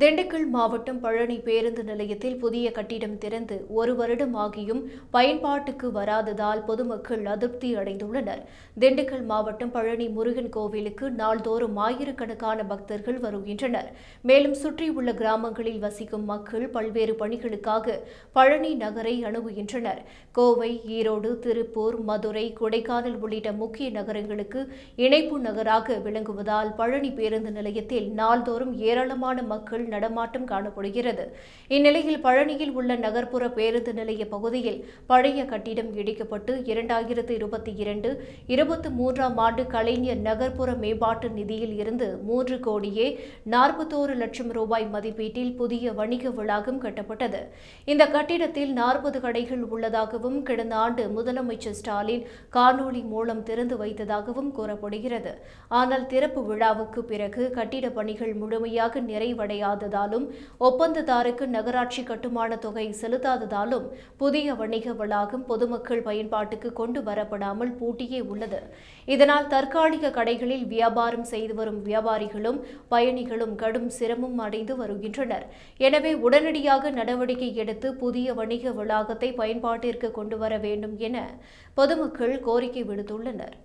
திண்டுக்கல் மாவட்டம் பழனி பேருந்து நிலையத்தில் புதிய கட்டிடம் திறந்து ஒரு வருடம் ஆகியும் பயன்பாட்டுக்கு வராததால் பொதுமக்கள் அதிருப்தி அடைந்துள்ளனர். திண்டுக்கல் மாவட்டம் பழனி முருகன் கோவிலுக்கு நாள்தோறும் ஆயிரக்கணக்கான பக்தர்கள் வருகின்றனர். மேலும் சுற்றியுள்ள கிராமங்களில் வசிக்கும் மக்கள் பல்வேறு பணிகளுக்காக பழனி நகரை அணுகுகின்றனர். கோவை ஈரோடு திருப்பூர் மதுரை கொடைக்கானல் உள்ளிட்ட முக்கிய நகரங்களுக்கு இணைப்பு நகராக விளங்குவதால் பழனி பேருந்து நிலையத்தில் நாள்தோறும் ஏராளமான மக்கள் நடமாட்டம் காணப்படுகிறது. இந்நிலையில் பழனியில் உள்ள நகர்ப்புற பேருந்து நிலைய பகுதியில் பழைய கட்டிடம் இடிக்கப்பட்டு இரண்டாயிரத்து இருபத்தி இரண்டு இருபத்தி மூன்றாம் ஆண்டு கலைஞர் நகர்ப்புற மேம்பாட்டு நிதியில் இருந்து மூன்று கோடியே நாற்பத்தோரு லட்சம் ரூபாய் மதிப்பீட்டில் புதிய வணிக வளாகம் கட்டப்பட்டது. இந்த கட்டிடத்தில் நாற்பது கடைகள் உள்ளதாகவும் கடந்த ஆண்டு முதலமைச்சர் ஸ்டாலின் காணொலி மூலம் திறந்து வைத்ததாகவும் கூறப்படுகிறது. ஆனால் திறப்பு விழாவுக்கு பிறகு கட்டிட பணிகள் முழுமையாக நிறைவடையாது நிறைவடையாததாலும் ஒப்பந்ததாருக்கு நகராட்சி கட்டுமான தொகை செலுத்தாததாலும் புதிய வணிக வளாகம் பொதுமக்கள் பயன்பாட்டுக்கு கொண்டு வரப்படாமல் பூட்டியே உள்ளது. இதனால் தற்காலிக கடைகளில் வியாபாரம் செய்து வரும் வியாபாரிகளும் பயணிகளும் கடும் சிரமம் அடைந்து வருகின்றனர். எனவே உடனடியாக நடவடிக்கை எடுத்து புதிய வணிக வளாகத்தை பயன்பாட்டிற்கு கொண்டு வர வேண்டும் என பொதுமக்கள் கோரிக்கை விடுத்துள்ளனர்.